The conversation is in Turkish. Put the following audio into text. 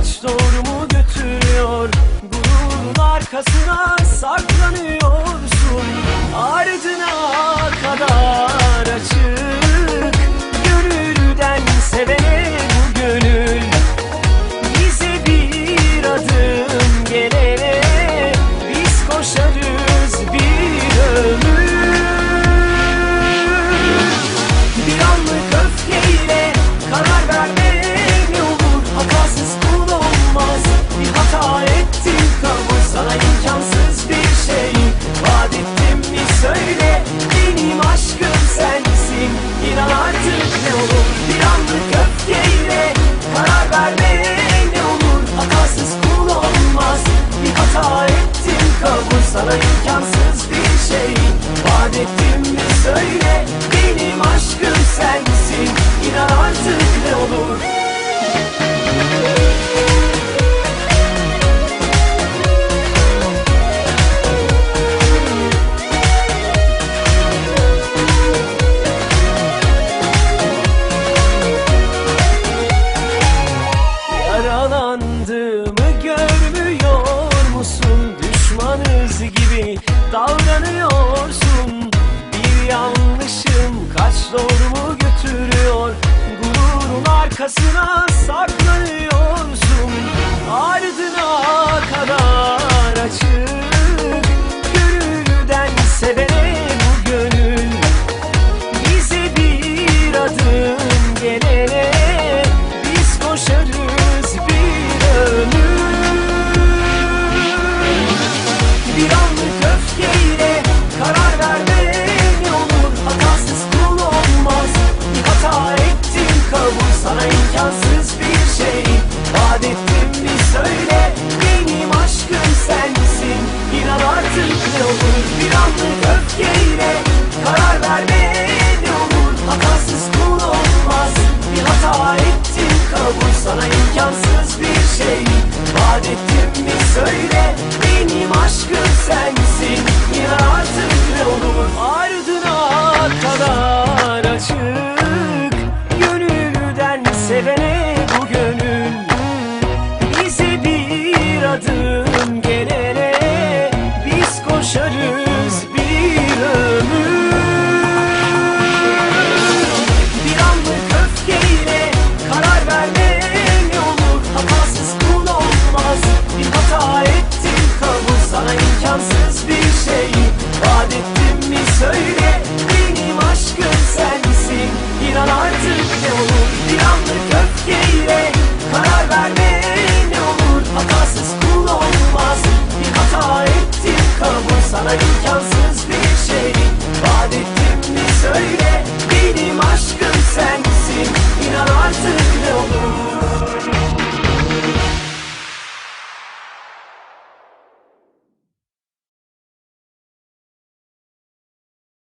Saç doğru mu götürüyor Gururun arkasına? imkansız bir şey. Vaat ettim mi söyle. Benim aşkım sensin. İnan artık ne olur. Yaralandığımı görmüyor musun? Düşmanız gibi davranıyorsun Bir yanlışım kaç doğru mu götürür? Ne olur bir anlık öfkeyle karar verme ne olur Hatasız kul olmaz bir hata ettim kabul sana imkansız bir şey. Vaat ettim mi söyle benim aşkım sensin 急い